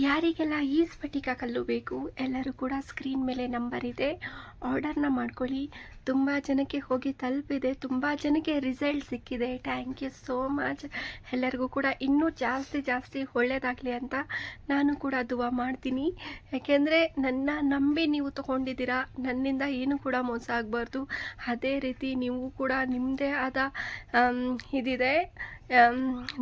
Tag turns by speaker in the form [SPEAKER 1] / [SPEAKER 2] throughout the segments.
[SPEAKER 1] ಯಾರಿಗೆಲ್ಲ ಈ ಸ್ಫಟಿಕ ಕಲ್ಲು ಬೇಕು, ಎಲ್ಲರೂ ಕೂಡ ಸ್ಕ್ರೀನ್ ಮೇಲೆ ನಂಬರ್ ಇದೆ. ಆರ್ಡರ್ನ ಮಾಡ್ಕೊಳ್ಳಿ. ತುಂಬ ಜನಕ್ಕೆ ಹೋಗಿ ತಲುಪಿದೆ. ತುಂಬ ಜನಕ್ಕೆ ರಿಸಲ್ಟ್ ಸಿಕ್ಕಿದೆ. ಥ್ಯಾಂಕ್ ಯು ಸೋ ಮಚ್ ಎಲ್ಲರಿಗೂ ಕೂಡ ಇನ್ನೂ ಜಾಸ್ತಿ ಜಾಸ್ತಿ ಒಳ್ಳೆಯದಾಗಲಿ ಅಂತ ನಾನು ಕೂಡ ದುವಾ ಮಾಡ್ತೀನಿ. ಯಾಕೆಂದರೆ ನನ್ನ ನಂಬಿ ನೀವು ತೊಗೊಂಡಿದ್ದೀರಾ, ನನ್ನಿಂದ ಏನು ಕೂಡ ಮೋಸ ಆಗಬಾರ್ದು. ಅದೇ ರೀತಿ ನೀವು ಕೂಡ ನಿಮ್ಮದೇ ಆದ ಇದಿದೆ.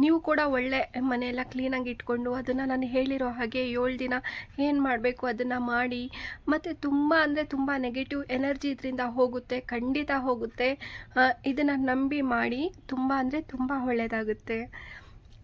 [SPEAKER 1] ನೀವು ಕೂಡ ಒಳ್ಳೆ ಮನೆಯೆಲ್ಲ ಕ್ಲೀನಾಗಿ ಇಟ್ಕೊಂಡು ಅದನ್ನು ನಾನು ಹೇಳಿರೋ ಹಾಗೆ ಏಳು ದಿನ ಏನು ಮಾಡಬೇಕು ಅದನ್ನು ಮಾಡಿ, ಮತ್ತು ತುಂಬ ಅಂದರೆ ತುಂಬ ನೆಗೆಟಿವ್ ಎನರ್ಜಿ ಇದರಿಂದ ಹೋಗುತ್ತೆ, ಖಂಡಿತ ಹೋಗುತ್ತೆ. ಇದನ್ನು ನಂಬಿ ಮಾಡಿ ತುಂಬ ಅಂದರೆ ತುಂಬ ಒಳ್ಳೆಯದಾಗುತ್ತೆ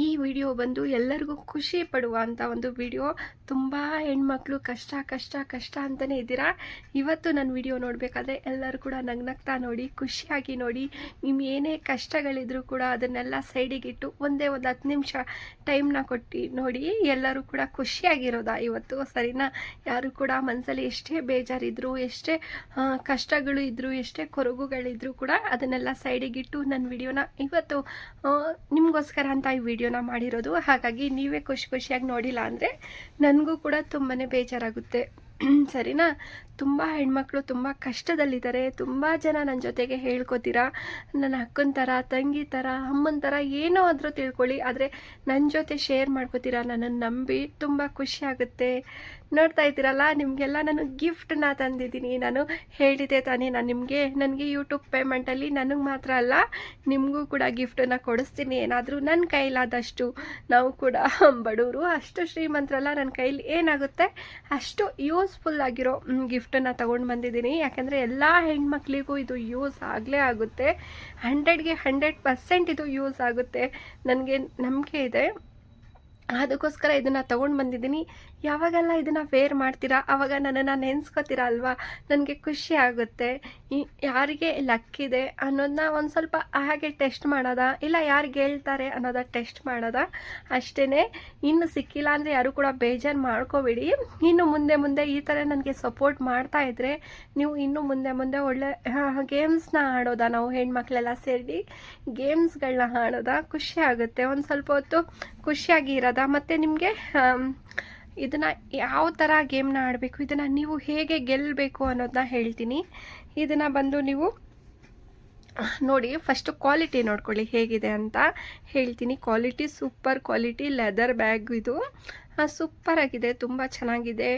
[SPEAKER 1] ಈ ವಿಡಿಯೋ ಬಂದು ಎಲ್ಲರಿಗೂ ಖುಷಿ ಪಡುವಂಥ ಒಂದು ವಿಡಿಯೋ. ತುಂಬ ಹೆಣ್ಮಕ್ಳು ಕಷ್ಟ ಕಷ್ಟ ಕಷ್ಟ ಅಂತಲೇ ಇದ್ದೀರಾ? ಇವತ್ತು ನನ್ನ ವಿಡಿಯೋ ನೋಡಬೇಕಾದ್ರೆ ಎಲ್ಲರೂ ಕೂಡ ನಗ್ನಗ್ತಾ ನೋಡಿ, ಖುಷಿಯಾಗಿ ನೋಡಿ ನಿಮ್ಮ ಏನೇ ಕಷ್ಟಗಳಿದ್ರೂ ಕೂಡ ಅದನ್ನೆಲ್ಲ ಸೈಡಿಗಿಟ್ಟು ಒಂದೇ ಒಂದು ಹತ್ತು ನಿಮಿಷ ಟೈಮ್ನ ಕೊಟ್ಟು ನೋಡಿ, ಎಲ್ಲರೂ ಕೂಡ ಖುಷಿಯಾಗಿರೋದಾ ಇವತ್ತು? ಸರಿನಾ? ಯಾರು ಕೂಡ ಮನಸ್ಸಲ್ಲಿ ಎಷ್ಟೇ ಬೇಜಾರಿದ್ರು, ಎಷ್ಟೇ ಕಷ್ಟಗಳು ಇದ್ದರೂ ಎಷ್ಟೇ ಕೊರಗುಗಳಿದ್ರೂ ಕೂಡ ಅದನ್ನೆಲ್ಲ ಸೈಡಿಗಿಟ್ಟು ನನ್ನ ವಿಡಿಯೋನ ಇವತ್ತು ನಿಮಗೋಸ್ಕರ ಅಂತ ಈ ವಿಡಿಯೋನ ಮಾಡಿರೋದು. ಹಾಗಾಗಿ ನೀವೇ ಖುಷಿ ಖುಷಿಯಾಗಿ ನೋಡಿಲ್ಲ ಅಂದರೆ ನನಗೂ ಕೂಡ ತುಂಬಾ ಬೇಜಾರಾಗುತ್ತೆ. ಸರಿನಾ? ತುಂಬ ಹೆಣ್ಮಕ್ಳು ತುಂಬ ಕಷ್ಟದಲ್ಲಿದ್ದಾರೆ. ತುಂಬ ಜನ ನನ್ನ ಜೊತೆಗೆ ಹೇಳ್ಕೊತೀರಾ? ನನ್ನ ಅಕ್ಕನ ಥರ ತಂಗಿ ಥರ ಅಮ್ಮನ ಥರ ಏನೋ ಆದರೂ ತಿಳ್ಕೊಳ್ಳಿ. ಆದರೆ ನನ್ನ ಜೊತೆ ಶೇರ್ ಮಾಡ್ಕೋತೀರಾ ನನ್ನನ್ನು ನಂಬಿ ತುಂಬ ಖುಷಿ ಆಗುತ್ತೆ. ನೋಡ್ತಾ ಇದ್ದೀರಲ್ಲ, ನಿಮಗೆಲ್ಲ ನಾನು ಗಿಫ್ಟನ್ನ ತಂದಿದ್ದೀನಿ. ನಾನು ಹೇಳಿದೆ ತಾನೇ, ನಾನು ನಿಮಗೆ, ನನಗೆ ಯೂಟ್ಯೂಬ್ ಪೇಮೆಂಟಲ್ಲಿ ನನಗೆ ಮಾತ್ರ ಅಲ್ಲ, ನಿಮಗೂ ಕೂಡ ಗಿಫ್ಟನ್ನು ಕೊಡಿಸ್ತೀನಿ. ಏನಾದರೂ ನನ್ನ ಕೈಲಾದಷ್ಟು ನಾವು ಕೂಡ ಬಡವರು ಅಷ್ಟು ಶ್ರೀಮಂತರಲ್ಲ ನನ್ನ ಕೈಲಿ ಏನಾಗುತ್ತೆ? ಅಷ್ಟು ಯೂಸ್ಫುಲ್ ಆಗಿರೋ ಗಿಫ್ಟನ್ನು ತೊಗೊಂಡು ಬಂದಿದ್ದೀನಿ. ಯಾಕೆಂದರೆ ಎಲ್ಲ ಹೆಣ್ಮಕ್ಳಿಗೂ ಇದು ಯೂಸ್ ಆಗಲೇ ಆಗುತ್ತೆ. ಹಂಡ್ರೆಡ್ಗೆ ಹಂಡ್ರೆಡ್ ಪರ್ಸೆಂಟ್ ಇದು ಯೂಸ್ ಆಗುತ್ತೆ. ನನಗೆ ನಂಬಿಕೆ ಇದೆ. ಅದಕ್ಕೋಸ್ಕರ ಇದನ್ನು ತೊಗೊಂಡು ಬಂದಿದ್ದೀನಿ. ಯಾವಾಗೆಲ್ಲ ಇದನ್ನು ವೇರ್ ಮಾಡ್ತೀರಾ? ಆವಾಗ ನನ್ನನ್ನು ನೆನೆಸ್ಕೋತೀರಾ ಅಲ್ವಾ? ನನಗೆ ಖುಷಿ ಆಗುತ್ತೆ. ಯಾರಿಗೆ ಲಕ್ಕಿದೆ ಅನ್ನೋದನ್ನ ಒಂದು ಸ್ವಲ್ಪ ಹಾಗೆ ಟೆಸ್ಟ್ ಮಾಡೋದ? ಇಲ್ಲ ಯಾರಿಗೆ ಹೇಳ್ತಾರೆ ಅನ್ನೋದ ಟೆಸ್ಟ್ ಮಾಡೋದ? ಅಷ್ಟೇ ಇನ್ನು ಸಿಕ್ಕಿಲ್ಲ ಅಂದರೆ ಯಾರು ಕೂಡ ಬೇಜಾರು ಮಾಡ್ಕೋಬೇಡಿ. ಇನ್ನು ಮುಂದೆ ಮುಂದೆ ಈ ಥರ ನನಗೆ ಸಪೋರ್ಟ್ ಮಾಡ್ತಾ ಇದ್ದರೆ ನೀವು ಇನ್ನು ಮುಂದೆ ಮುಂದೆ ಒಳ್ಳೆ ಗೇಮ್ಸ್ನ ಆಡೋದ? ನಾವು ಹೆಣ್ಮಕ್ಳೆಲ್ಲ ಸೇರಿ ಗೇಮ್ಸ್ಗಳನ್ನ ಆಡೋದ? ಖುಷಿ ಆಗುತ್ತೆ. ಒಂದು ಸ್ವಲ್ಪ ಹೊತ್ತು ಖುಷಿಯಾಗಿ ಇರೋದ? ಮತ್ತು ನಿಮಗೆ ಇದನ್ನು ಯಾವ ಥರ ಗೇಮ್ನ ಆಡಬೇಕು, ಇದನ್ನು ನೀವು ಹೇಗೆ ಗೆಲ್ಲಬೇಕು ಅನ್ನೋದನ್ನ ಹೇಳ್ತೀನಿ. ಇದನ್ನು ಬಂದು ನೀವು ನೋಡಿ ಫಸ್ಟು ಕ್ವಾಲಿಟಿ ನೋಡ್ಕೊಳ್ಳಿ ಹೇಗಿದೆ ಅಂತ ಹೇಳ್ತೀನಿ. Quality super quality leather bag ಇದು. ಸೂಪರ್ ಆಗಿದೆ, ತುಂಬ ಚೆನ್ನಾಗಿದೆ.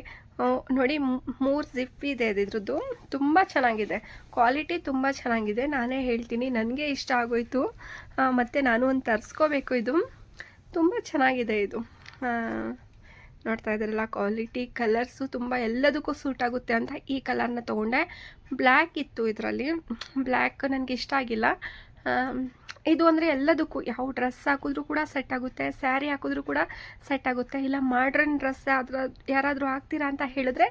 [SPEAKER 1] ನೋಡಿ ಮೂರು ಜಿಪ್ ಇದೆ ಇದ್ರದ್ದು ತುಂಬ ಚೆನ್ನಾಗಿದೆ. ಕ್ವಾಲಿಟಿ ತುಂಬ ಚೆನ್ನಾಗಿದೆ. ನಾನೇ ಹೇಳ್ತೀನಿ, ನನಗೆ ಇಷ್ಟ ಆಗೋಯ್ತು. ಮತ್ತು ನಾನು ಒಂದು ತರಿಸ್ಕೋಬೇಕು ಇದು. ತುಂಬ ಚೆನ್ನಾಗಿದೆ ಇದು. ನೋಡ್ತಾ ಇದ್ದಾರಲ್ಲ ಕ್ವಾಲಿಟಿ ಕಲರ್ಸು ತುಂಬ ಎಲ್ಲದಕ್ಕೂ ಸೂಟ್ ಆಗುತ್ತೆ ಅಂತ ಈ ಕಲರ್ನ ತೊಗೊಂಡೆ. ಬ್ಲ್ಯಾಕ್ ಇತ್ತು ಇದರಲ್ಲಿ. ಬ್ಲ್ಯಾಕ್ ನನಗೆ ಇಷ್ಟ ಆಗಿಲ್ಲ. ಇದು ಅಂದರೆ ಎಲ್ಲದಕ್ಕೂ, ಯಾವ ಡ್ರೆಸ್ ಹಾಕಿದ್ರೂ ಕೂಡ ಸೆಟ್ ಆಗುತ್ತೆ ಸ್ಯಾರಿ ಹಾಕಿದ್ರೂ ಕೂಡ ಸೆಟ್ ಆಗುತ್ತೆ. ಇಲ್ಲ ಮಾಡ್ರನ್ ಡ್ರೆಸ್ ಅದರ ಯಾರಾದರೂ ಹಾಕ್ತೀರಾ ಅಂತ ಹೇಳಿದ್ರೆ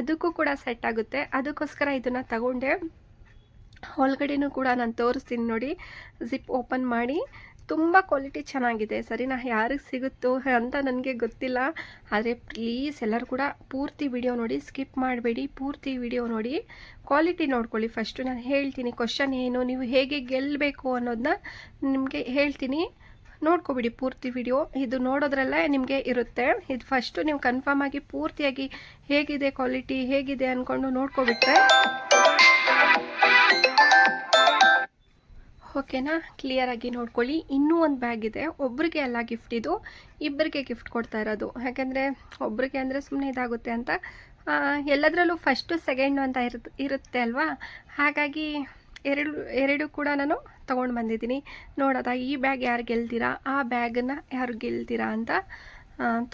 [SPEAKER 1] ಅದಕ್ಕೂ ಕೂಡ ಸೆಟ್ ಆಗುತ್ತೆ. ಅದಕ್ಕೋಸ್ಕರ ಇದನ್ನು ತಗೊಂಡೆ. ಒಳಗಡೆನೂ ಕೂಡ ನಾನು ತೋರಿಸ್ತೀನಿ ನೋಡಿ. ಜಿಪ್ ಓಪನ್ ಮಾಡಿ. ತುಂಬ ಕ್ವಾಲಿಟಿ ಚೆನ್ನಾಗಿದೆ. ಸರಿನಾ ಯಾರಿಗೆ ಸಿಗುತ್ತೋ ಅಂತ ನನಗೆ ಗೊತ್ತಿಲ್ಲ. ಆದರೆ ಪ್ಲೀಸ್ ಎಲ್ಲರೂ ಕೂಡ ಪೂರ್ತಿ ವಿಡಿಯೋ ನೋಡಿ ಸ್ಕಿಪ್ ಮಾಡಬೇಡಿ. ಪೂರ್ತಿ ವಿಡಿಯೋ ನೋಡಿ ಕ್ವಾಲಿಟಿ ನೋಡ್ಕೊಳ್ಳಿ ಫಸ್ಟು ನಾನು ಹೇಳ್ತೀನಿ ಕ್ವಶನ್ ಏನು, ನೀವು ಹೇಗೆ ಗೆಲ್ಲಬೇಕು ಅನ್ನೋದನ್ನ ನಿಮಗೆ ಹೇಳ್ತೀನಿ. ನೋಡ್ಕೊಬಿಡಿ ಪೂರ್ತಿ ವಿಡಿಯೋ ಇದು ನೋಡೋದ್ರಲ್ಲೇ ನಿಮಗೆ ಇರುತ್ತೆ. ಇದು ಫಸ್ಟು ನೀವು ಕನ್ಫರ್ಮ್ ಆಗಿ ಪೂರ್ತಿಯಾಗಿ ಹೇಗಿದೆ ಕ್ವಾಲಿಟಿ ಹೇಗಿದೆ ಅಂದ್ಕೊಂಡು ನೋಡ್ಕೊಬಿಟ್ರೆ ಓಕೆನಾ? ಕ್ಲಿಯರಾಗಿ ನೋಡ್ಕೊಳ್ಳಿ. ಇನ್ನೂ ಒಂದು ಬ್ಯಾಗ್ ಇದೆ. ಒಬ್ರಿಗೆ ಎಲ್ಲ ಗಿಫ್ಟ್ ಇದು. ಇಬ್ಬರಿಗೆ ಗಿಫ್ಟ್ ಕೊಡ್ತಾ ಇರೋದು. ಯಾಕೆಂದರೆ ಒಬ್ರಿಗೆ ಅಂದರೆ ಸುಮ್ಮನೆ ಇದಾಗುತ್ತೆ ಅಂತ. ಎಲ್ಲದರಲ್ಲೂ ಫಸ್ಟು ಸೆಕೆಂಡು ಅಂತ ಇರುತ್ತೆ ಅಲ್ವಾ? ಹಾಗಾಗಿ ಎರಡು ಎರಡು ಕೂಡ ನಾನು ತೊಗೊಂಡು ಬಂದಿದ್ದೀನಿ. ನೋಡೋದ, ಈ ಬ್ಯಾಗ್ ಯಾರು ಗೆಲ್ತೀರಾ? ಆ ಬ್ಯಾಗನ್ನು ಯಾರು ಗೆಲ್ತೀರಾ ಅಂತ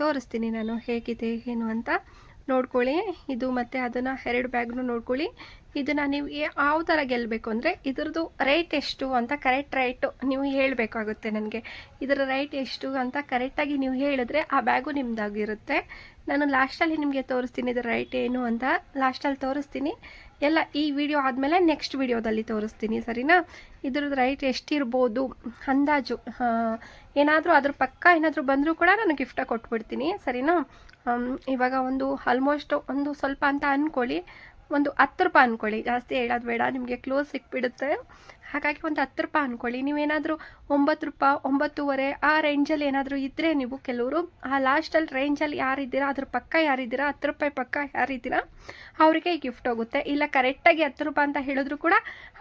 [SPEAKER 1] ತೋರಿಸ್ತೀನಿ ನಾನು ಹೇಗಿದೆ, ಏನು ಅಂತ. ನೋಡ್ಕೊಳ್ಳಿ. ಇದು ಮತ್ತು ಅದನ್ನು ಎರಡು ಬ್ಯಾಗ್ನು ನೋಡ್ಕೊಳ್ಳಿ. ಇದನ್ನು ನೀವು ಯಾವ ಥರ ಗೆಲ್ಲಬೇಕು ಅಂದರೆ ಇದ್ರದ್ದು ರೇಟ್ ಎಷ್ಟು ಅಂತ ಕರೆಕ್ಟ್ ರೈಟು ನೀವು ಹೇಳಬೇಕಾಗುತ್ತೆ ನನಗೆ. ಇದರ ರೇಟ್ ಎಷ್ಟು ಅಂತ ಕರೆಕ್ಟಾಗಿ ನೀವು ಹೇಳಿದ್ರೆ ಆ ಬ್ಯಾಗು ನಿಮ್ಮದಾಗಿರುತ್ತೆ ನಾನು ಲಾಸ್ಟಲ್ಲಿ ನಿಮಗೆ ತೋರಿಸ್ತೀನಿ ಇದರ ರೈಟ್ ಏನು ಅಂತ. ಲಾಸ್ಟಲ್ಲಿ ತೋರಿಸ್ತೀನಿ. ಎಲ್ಲ ಈ ವಿಡಿಯೋ ಆದಮೇಲೆ ನೆಕ್ಸ್ಟ್ ವಿಡಿಯೋದಲ್ಲಿ ತೋರಿಸ್ತೀನಿ, ಸರಿನಾ? ಇದ್ರದ್ದು ರೈಟ್ ಎಷ್ಟಿರ್ಬೋದು? ಅಂದಾಜು ಏನಾದರೂ ಅದ್ರ ಪಕ್ಕ ಏನಾದರೂ ಬಂದರೂ ಕೂಡ ನಾನು ಗಿಫ್ಟ ಕೊಟ್ಬಿಡ್ತೀನಿ, ಸರಿನಾ? ಇವಾಗ ಒಂದು ಆಲ್ಮೋಸ್ಟ್ ಒಂದು ಸ್ವಲ್ಪ ಅಂತ ಅಂದ್ಕೊಳ್ಳಿ ಒಂದು ಹತ್ತು ರೂಪಾಯಿ ಅಂದ್ಕೊಳ್ಳಿ ಜಾಸ್ತಿ ಹೇಳೋದು ಬೇಡ, ನಿಮಗೆ ಕ್ಲೋಸ್ ಸಿಕ್ಬಿಡುತ್ತೆ. ಹಾಗಾಗಿ ಒಂದು ಹತ್ತು ರೂಪಾಯಿ ಅಂದ್ಕೊಳ್ಳಿ ನೀವೇನಾದರೂ ಒಂಬತ್ತು ರೂಪಾಯಿ, ಒಂಬತ್ತುವರೆ ಆ ರೇಂಜಲ್ಲಿ ಏನಾದರೂ ಇದ್ದರೆ ನೀವು ಕೆಲವರು, ಆ ಲಾಸ್ಟಲ್ಲಿ ರೇಂಜಲ್ಲಿ ಯಾರಿದ್ದೀರಾ, ಅದ್ರ ಪಕ್ಕ ಯಾರಿದ್ದೀರಾ, ಹತ್ತು ರೂಪಾಯಿ ಪಕ್ಕ ಯಾರಿದ್ದೀರಾ, ಅವರಿಗೆ ಗಿಫ್ಟ್ ಹೋಗುತ್ತೆ. ಇಲ್ಲ ಕರೆಕ್ಟಾಗಿ ಹತ್ತು ರೂಪಾಯಿ ಅಂತ ಹೇಳಿದ್ರು ಕೂಡ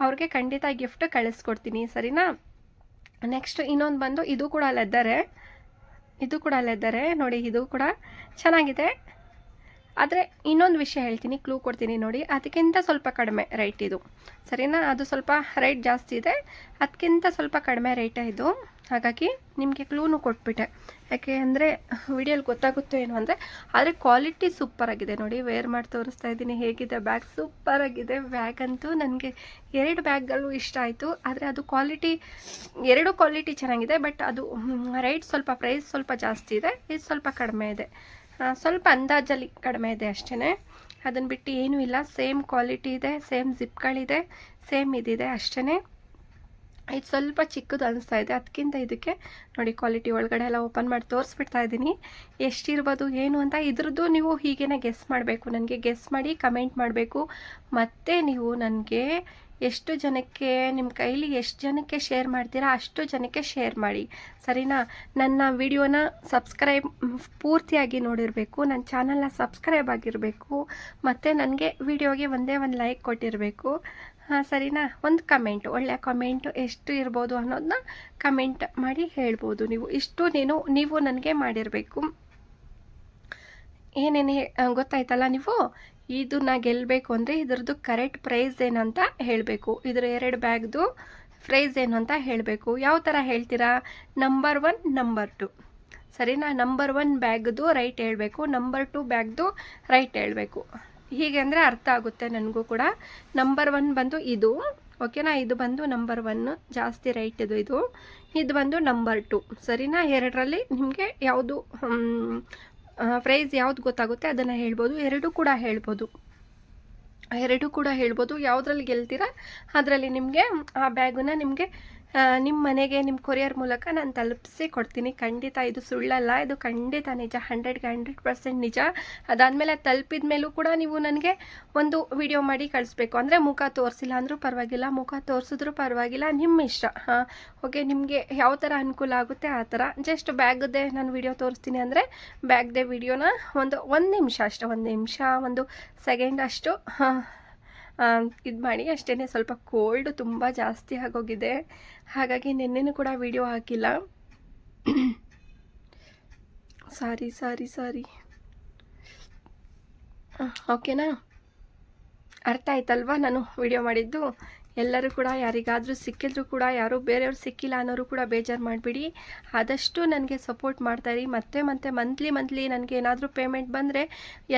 [SPEAKER 1] ಅವ್ರಿಗೆ ಖಂಡಿತ ಗಿಫ್ಟ್ ಕಳಿಸ್ಕೊಡ್ತೀನಿ. ಸರಿನಾ? ನೆಕ್ಸ್ಟ್ ಇನ್ನೊಂದು ಬಂದು ಇದು ಕೂಡ ಲೆದ್ದಾರೆ ಇದು ಕೂಡ ಲೆದ್ದಾರೆ ನೋಡಿ, ಇದು ಕೂಡ ಚೆನ್ನಾಗಿದೆ. ಆದರೆ ಇನ್ನೊಂದು ವಿಷಯ ಹೇಳ್ತೀನಿ ಕ್ಲೂ ಕೊಡ್ತೀನಿ ನೋಡಿ. ಅದಕ್ಕಿಂತ ಸ್ವಲ್ಪ ಕಡಿಮೆ ರೇಟ್ ಇದು. ಸರಿನಾ? ಅದು ಸ್ವಲ್ಪ ರೇಟ್ ಜಾಸ್ತಿ ಇದೆ. ಅದಕ್ಕಿಂತ ಸ್ವಲ್ಪ ಕಡಿಮೆ ರೇಟೇ ಇದು. ಹಾಗಾಗಿ ನಿಮಗೆ ಕ್ಲೂನು ಕೊಟ್ಬಿಟ್ಟೆ. ಯಾಕೆ ಅಂದರೆ ವಿಡಿಯೋಲಿ ಗೊತ್ತಾಗುತ್ತೋ ಏನು ಅಂದರೆ, ಆದರೆ ಕ್ವಾಲಿಟಿ ಸೂಪರಾಗಿದೆ ನೋಡಿ. ವೇರ್ ಮಾಡಿ ತೋರಿಸ್ತಾ ಇದ್ದೀನಿ. ಹೇಗಿದೆ? ಬ್ಯಾಗ್ ಸೂಪರಾಗಿದೆ ಬ್ಯಾಗ್ ಅಂತೂ ನನಗೆ ಎರಡು ಬ್ಯಾಗ್ಗಳು ಇಷ್ಟ ಆಯಿತು. ಆದರೆ ಅದು ಕ್ವಾಲಿಟಿ ಎರಡು ಕ್ವಾಲಿಟಿ ಚೆನ್ನಾಗಿದೆ ಬಟ್ ಅದು ರೇಟ್ ಸ್ವಲ್ಪ ಪ್ರೈಸ್ ಸ್ವಲ್ಪ ಜಾಸ್ತಿ ಇದೆ. ಇದು ಸ್ವಲ್ಪ ಕಡಿಮೆ ಇದೆ. ಸ್ವಲ್ಪ ಅಂದಾಜಲ್ಲಿ ಕಡಿಮೆ ಇದೆ ಅಷ್ಟೇ ಅದನ್ನು ಬಿಟ್ಟು ಏನೂ ಇಲ್ಲ. ಸೇಮ್ ಕ್ವಾಲಿಟಿ ಇದೆ, ಸೇಮ್ ಜಿಪ್ಗಳಿದೆ, ಸೇಮ್ ಇದಿದೆ ಅಷ್ಟೇ ಇದು ಸ್ವಲ್ಪ ಚಿಕ್ಕದು ಅನಿಸ್ತಾ ಇದೆ. ಅದಕ್ಕಿಂತ ಇದಕ್ಕೆ ನೋಡಿ ಕ್ವಾಲಿಟಿ ಒಳಗಡೆ ಎಲ್ಲ ಓಪನ್ ಮಾಡಿ ತೋರಿಸ್ಬಿಡ್ತಾ ಇದ್ದೀನಿ. ಎಷ್ಟಿರ್ಬೋದು, ಏನು ಅಂತ ಇದ್ರದ್ದು ನೀವು ಹೀಗೇನೆ ಗೆಸ್ ಮಾಡಬೇಕು. ನನಗೆ ಗೆಸ್ ಮಾಡಿ ಕಮೆಂಟ್ ಮಾಡಬೇಕು. ಮತ್ತು ನೀವು ನನಗೆ ಎಷ್ಟು ಜನಕ್ಕೆ ನಿಮ್ಮ ಕೈಲಿ ಎಷ್ಟು ಜನಕ್ಕೆ ಶೇರ್ ಮಾಡ್ತೀರಾ ಅಷ್ಟು ಜನಕ್ಕೆ ಶೇರ್ ಮಾಡಿ. ಸರಿನಾ? ನನ್ನ ವಿಡಿಯೋನ ಸಬ್ಸ್ಕ್ರೈಬ್ ಪೂರ್ತಿಯಾಗಿ ನೋಡಿರಬೇಕು, ನನ್ನ ಚಾನಲ್ನ ಸಬ್ಸ್ಕ್ರೈಬ್ ಆಗಿರಬೇಕು, ಮತ್ತು ನನಗೆ ವಿಡಿಯೋಗೆ ಒಂದೇ ಒಂದು ಲೈಕ್ ಕೊಟ್ಟಿರಬೇಕು. ಹಾಂ, ಸರಿನಾ? ಒಂದು ಕಮೆಂಟ್ ಒಳ್ಳೆಯ ಕಮೆಂಟ್ ಎಷ್ಟು ಇರ್ಬೋದು ಅನ್ನೋದನ್ನ ಕಮೆಂಟ್ ಮಾಡಿ ಹೇಳ್ಬೋದು ನೀವು. ಇಷ್ಟು ನೀನು, ನೀವು ನನಗೆ ಮಾಡಿರಬೇಕು. ಏನೇನು ಗೊತ್ತಾಯ್ತಲ್ಲ ನೀವು? ಇದನ್ನ ಗೆಲ್ಲಬೇಕು ಅಂದರೆ ಇದ್ರದ್ದು ಕರೆಕ್ಟ್ ಪ್ರೈಸ್ ಏನಂತ ಹೇಳಬೇಕು. ಇದರ ಎರಡು ಬ್ಯಾಗ್ದು ಪ್ರೈಸ್ ಏನು ಅಂತ ಹೇಳಬೇಕು. ಯಾವ ಥರ ಹೇಳ್ತೀರಾ? ನಂಬರ್ ಒನ್ ನಂಬರ್ ಟು ಸರಿನಾ? ನಂಬರ್ ಒನ್ ಬ್ಯಾಗ್ದು ರೈಟ್ ಹೇಳಬೇಕು. ನಂಬರ್ ಟು ಬ್ಯಾಗ್ದು ರೈಟ್ ಹೇಳಬೇಕು. ಹೀಗೆ ಅಂದರೆ ಅರ್ಥ ಆಗುತ್ತೆ ನನಗೂ ಕೂಡ. ನಂಬರ್ ಒನ್ ಬಂದು ಇದು. ಓಕೆನಾ ಇದು ಬಂದು ನಂಬರ್ ಒನ್ನು ಜಾಸ್ತಿ ರೈಟ್ ಇದು ಇದು. ಇದು ಬಂದು ನಂಬರ್ ಟು ಸರಿನಾ? ಎರಡರಲ್ಲಿ ನಿಮಗೆ ಯಾವುದು ಪ್ರೈಸ್ ಯಾವ್ದು ಗೊತ್ತಾಗುತ್ತೆ? ಅದನ್ನು ಹೇಳ್ಬೋದು. ಎರಡೂ ಕೂಡ ಹೇಳ್ಬೋದು. ಎರಡೂ ಕೂಡ ಹೇಳ್ಬೋದು. ಯಾವುದ್ರಲ್ಲಿ ಗೆಲ್ತೀರಾ? ಅದರಲ್ಲಿ ನಿಮಗೆ ಆ ಬ್ಯಾಗನ್ನು ನಿಮಗೆ ನಿಮ್ಮ ಮನೆಗೆ ನಿಮ್ಮ ಕೊರಿಯರ್ ಮೂಲಕ ನಾನು ತಲುಪಿಸಿ ಕೊಡ್ತೀನಿ. ಖಂಡಿತ ಇದು ಸುಳ್ಳಲ್ಲ. ಇದು ಖಂಡಿತ ನಿಜ. ಹಂಡ್ರೆಡ್ಗೆ ಹಂಡ್ರೆಡ್ ಪರ್ಸೆಂಟ್ ನಿಜ. ಅದಾದಮೇಲೆ ತಲುಪಿದ ಮೇಲೂ ಕೂಡ ನೀವು ನನಗೆ ಒಂದು ವಿಡಿಯೋ ಮಾಡಿ ಕಳಿಸ್ಬೇಕು. ಅಂದರೆ ಮುಖ ತೋರಿಸಿಲ್ಲ ಅಂದರೂ ಪರವಾಗಿಲ್ಲ. ಮುಖ ತೋರಿಸಿದ್ರೂ ಪರವಾಗಿಲ್ಲ. ನಿಮ್ಮ ಇಷ್ಟ. ಹಾಂ ಓಕೆ ನಿಮಗೆ ಯಾವ ಥರ ಅನುಕೂಲ ಆಗುತ್ತೆ ಆ ಥರ ಜಸ್ಟ್ ಬ್ಯಾಗ್ದೇ ನಾನು ವಿಡಿಯೋ ತೋರಿಸ್ತೀನಿ ಅಂದರೆ ಬ್ಯಾಗ್ದೇ ವಿಡಿಯೋನ ಒಂದು ಒಂದು ನಿಮಿಷ ಅಷ್ಟೇ. ಒಂದು ನಿಮಿಷ, ಒಂದು ಸೆಕೆಂಡ್ ಅಷ್ಟು ಇದು ಮಾಡಿ. ಅಷ್ಟೇ ಸ್ವಲ್ಪ ಕೋಲ್ಡ್ ತುಂಬ ಜಾಸ್ತಿ ಆಗೋಗಿದೆ. ಹಾಗಾಗಿ ನಿನ್ನೆನೂ ಕೂಡ ವಿಡಿಯೋ ಹಾಕಿಲ್ಲ. ಸಾರಿ ಸಾರಿ ಸಾರಿ. ಓಕೆನಾ ಅರ್ಥ ಆಯ್ತಲ್ವಾ ನಾನು ವಿಡಿಯೋ ಮಾಡಿದ್ದು? ಎಲ್ಲರೂ ಕೂಡ ಯಾರಿಗಾದರೂ ಸಿಕ್ಕಿದ್ರು ಕೂಡ ಯಾರೂ ಬೇರೆಯವ್ರು ಸಿಕ್ಕಿಲ್ಲ ಅನ್ನೋರು ಕೂಡ ಬೇಜಾರು ಮಾಡಿಬಿಡಿ. ಆದಷ್ಟು ನನಗೆ ಸಪೋರ್ಟ್ ಮಾಡ್ತಾಯಿರಿ ಮತ್ತೆ ಮತ್ತೆ ಮಂತ್ಲಿ ಮಂತ್ಲಿ ನನಗೆ ಏನಾದರೂ ಪೇಮೆಂಟ್ ಬಂದರೆ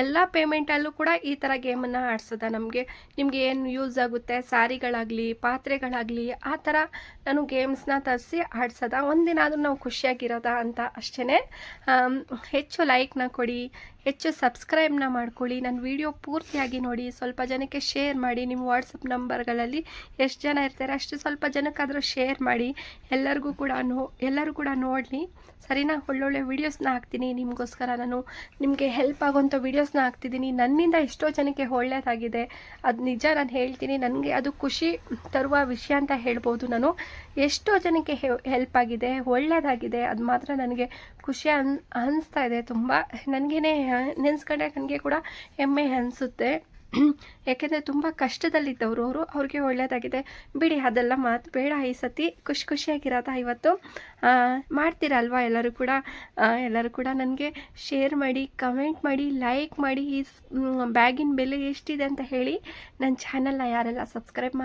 [SPEAKER 1] ಎಲ್ಲ ಪೇಮೆಂಟಲ್ಲೂ ಕೂಡ ಈ ಥರ ಗೇಮನ್ನು ಆಡ್ಸೋದ ನಮಗೆ. ನಿಮಗೆ ಏನು ಯೂಸ್ ಆಗುತ್ತೆ? ಸಾರಿಗಳಾಗಲಿ, ಪಾತ್ರೆಗಳಾಗಲಿ, ಆ ಥರ ನಾನು ಗೇಮ್ಸ್ನ ತರಿಸಿ ಆಡ್ಸೋದ? ಒಂದಿನ ಆದರೂ ನಾವು ಖುಷಿಯಾಗಿರೋದ ಅಂತ ಅಷ್ಟೇ ಹೆಚ್ಚು ಲೈಕ್ನ ಕೊಡಿ. ಹೆಚ್ಚು ಸಬ್ಸ್ಕ್ರೈಬ್ನ ಮಾಡ್ಕೊಳ್ಳಿ. ನನ್ನ ವಿಡಿಯೋ ಪೂರ್ತಿಯಾಗಿ ನೋಡಿ. ಸ್ವಲ್ಪ ಜನಕ್ಕೆ ಶೇರ್ ಮಾಡಿ. ನಿಮ್ಮ ವಾಟ್ಸಪ್ ನಂಬರ್ಗಳಲ್ಲಿ ಎಷ್ಟು ಜನ ಇರ್ತಾರೆ ಅಷ್ಟು ಸ್ವಲ್ಪ ಜನಕ್ಕಾದರೂ ಶೇರ್ ಮಾಡಿ. ಎಲ್ಲರಿಗೂ ಕೂಡ ನೋ, ಎಲ್ಲರೂ ಕೂಡ ನೋಡಲಿ. ಸರಿನಾ? ಒಳ್ಳೊಳ್ಳೆ ವೀಡಿಯೋಸ್ನ ಹಾಕ್ತೀನಿ. ನಿಮಗೋಸ್ಕರ ನಾನು ನಿಮಗೆ ಹೆಲ್ಪ್ ಆಗೋಂಥ ವೀಡಿಯೋಸ್ನ ಹಾಕ್ತಿದ್ದೀನಿ. ನನ್ನಿಂದ ಎಷ್ಟೋ ಜನಕ್ಕೆ ಒಳ್ಳೆಯದಾಗಿದೆ ಅದು ನಿಜ ನಾನು ಹೇಳ್ತೀನಿ. ನನಗೆ ಅದು ಖುಷಿ ತರುವ ವಿಷಯ ಅಂತ ಹೇಳ್ಬೋದು ನಾನು. ಎಷ್ಟೋ ಜನಕ್ಕೆ ಹೆಲ್ಪ್ ಆಗಿದೆ ಒಳ್ಳೆಯದಾಗಿದೆ ಅದು ಮಾತ್ರ ನನಗೆ ಖುಷಿ ಅನ್ ಅನ್ನಿಸ್ತಾ ಇದೆ ತುಂಬ. ನನಗೇನೆ ನೆನೆಸ್ಕೊಂಡೆ ನನಗೆ ಕೂಡ ಹೆಮ್ಮೆ ಅನಿಸುತ್ತೆ. ಯಾಕೆಂದರೆ ತುಂಬ ಕಷ್ಟದಲ್ಲಿದ್ದವರು, ಅವರು ಅವ್ರಿಗೆ ಒಳ್ಳೆಯದಾಗಿದೆ ಬಿಡಿ, ಅದೆಲ್ಲ ಮಾತು, ಬೇಡ ಈ ಸತಿ. ಖುಷಿ ಖುಷಿಯಾಗಿರೋದ ಇವತ್ತು. ಮಾಡ್ತೀರಲ್ವಾ ಎಲ್ಲರೂ ಕೂಡ? ಎಲ್ಲರೂ ಕೂಡ ನನಗೆ ಶೇರ್ ಮಾಡಿ ಕಮೆಂಟ್ ಮಾಡಿ ಲೈಕ್ ಮಾಡಿ, ಈ ಬ್ಯಾಗಿನ ಬೆಲೆ ಎಷ್ಟಿದೆ ಅಂತ ಹೇಳಿ ನನ್ನ ಚಾನಲ್ನ ಯಾರೆಲ್ಲ ಸಬ್ಸ್ಕ್ರೈಬ್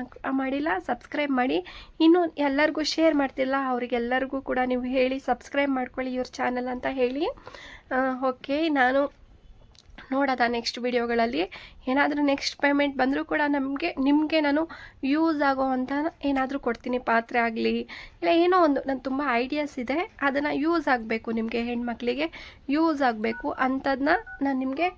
[SPEAKER 1] ಮಾಡಿಲ್ಲ ಸಬ್ಸ್ಕ್ರೈಬ್ ಮಾಡಿ. ಇನ್ನೂ ಎಲ್ಲರಿಗೂ ಶೇರ್ ಮಾಡ್ತಿಲ್ಲ, ಅವ್ರಿಗೆಲ್ಲರಿಗೂ ಕೂಡ ನೀವು ಹೇಳಿ ಸಬ್ಸ್ಕ್ರೈಬ್ ಮಾಡ್ಕೊಳ್ಳಿ ಇವ್ರ ಚಾನಲ್ ಅಂತ ಹೇಳಿ. ಓಕೆ ನಾನು ನೋಡೋದ ನೆಕ್ಸ್ಟ್ ವಿಡಿಯೋಗಳಲ್ಲಿ ಏನಾದರೂ ನೆಕ್ಸ್ಟ್ ಪೇಮೆಂಟ್ ಬಂದರೂ ಕೂಡ ನಮಗೆ, ನಿಮಗೆ ನಾನು ಯೂಸ್ ಆಗೋ ಅಂತ ಏನಾದರೂ ಕೊಡ್ತೀನಿ, ಪಾತ್ರೆ ಆಗಲಿ, ಇಲ್ಲ ಏನೋ ಒಂದು. ನಾನು ತುಂಬ ಐಡಿಯಾಸ್ ಇದೆ, ಅದನ್ನು ಯೂಸ್ ಆಗಬೇಕು ನಿಮಗೆ ಹೆಣ್ಮಕ್ಳಿಗೆ ಯೂಸ್ ಆಗಬೇಕು ಅಂಥದನ್ನ ನಾನು ನಿಮಗೆ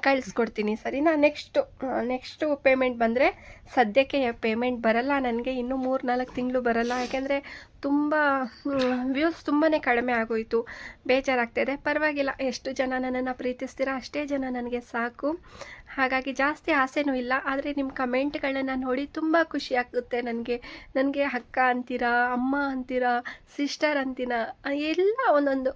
[SPEAKER 1] ಕಳಿಸ್ಕೊಡ್ತೀನಿ. ಸರಿನಾ? ನೆಕ್ಸ್ಟು ನೆಕ್ಸ್ಟು ಪೇಮೆಂಟ್ ಬಂದರೆ ಸದ್ಯಕ್ಕೆ ಪೇಮೆಂಟ್ ಬರಲ್ಲ. ನನಗೆ ಇನ್ನೂ ಮೂರು ನಾಲ್ಕು ತಿಂಗಳು ಬರಲ್ಲ. ಯಾಕೆಂದರೆ ತುಂಬ ವ್ಯೂಸ್ ತುಂಬಾ ಕಡಿಮೆ ಆಗೋಯಿತು. ಬೇಜಾರಾಗ್ತಾಯಿದೆ ಪರವಾಗಿಲ್ಲ. ಎಷ್ಟು ಜನ ನನ್ನನ್ನು ಪ್ರೀತಿಸ್ತೀರಾ ಅಷ್ಟೇ ಜನ ನನಗೆ ಸಾಕು. ಹಾಗಾಗಿ ಜಾಸ್ತಿ ಆಸೆನೂ ಇಲ್ಲ, ಆದರೆ ನಿಮ್ಮ ಕಮೆಂಟ್ಗಳನ್ನ ನೋಡಿ ತುಂಬ ಖುಷಿ ಆಗುತ್ತೆ ನನಗೆ. ನನಗೆ ಅಕ್ಕ ಅಂತೀರಾ, ಅಮ್ಮ ಅಂತೀರಾ, ಸಿಸ್ಟರ್ ಅಂತೀನ ಎಲ್ಲ ಒಂದೊಂದು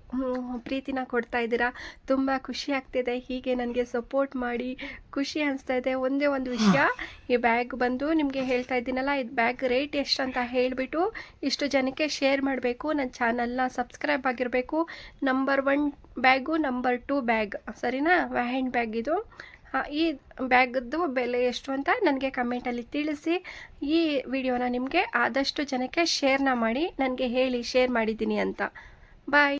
[SPEAKER 1] ಪ್ರೀತಿನ ಕೊಡ್ತಾ ಇದ್ದೀರಾ. ತುಂಬ ಖುಷಿ ಆಗ್ತಿದೆ, ಹೀಗೆ ನನಗೆ ಸಪೋರ್ಟ್ ಮಾಡಿ ಖುಷಿ ಅನಿಸ್ತಾ ಇದೆ. ಒಂದೇ ಒಂದು ವಿಷಯ, ಈ ಬ್ಯಾಗ್ ಬಂದು ನಿಮಗೆ ಹೇಳ್ತಾ ಇದ್ದೀನಲ್ಲ ಇದು ಬ್ಯಾಗ್ ರೇಟ್ ಎಷ್ಟು ಅಂತ ಹೇಳಿಬಿಟ್ಟು ಇಷ್ಟು ಜನಕ್ಕೆ ಶೇರ್ ಮಾಡಬೇಕು. ನನ್ನ ಚಾನಲ್ನ ಸಬ್ಸ್ಕ್ರೈಬ್ ಆಗಿರಬೇಕು. Number one bag number two bag ಸರಿನಾ? ಹ್ಯಾಂಡ್ ಬ್ಯಾಗ್ ಇದು. ಈ ಬ್ಯಾಗದ್ದು ಬೆಲೆ ಎಷ್ಟು ಅಂತ ನನಗೆ ಕಮೆಂಟಲ್ಲಿ ತಿಳಿಸಿ. ಈ ವಿಡಿಯೋನ ನಿಮಗೆ ಆದಷ್ಟು ಜನಕ್ಕೆ ಶೇರ್ನ ಮಾಡಿ, ನನಗೆ ಹೇಳಿ ಶೇರ್ ಮಾಡಿದ್ದೀನಿ ಅಂತ. ಬಾಯ್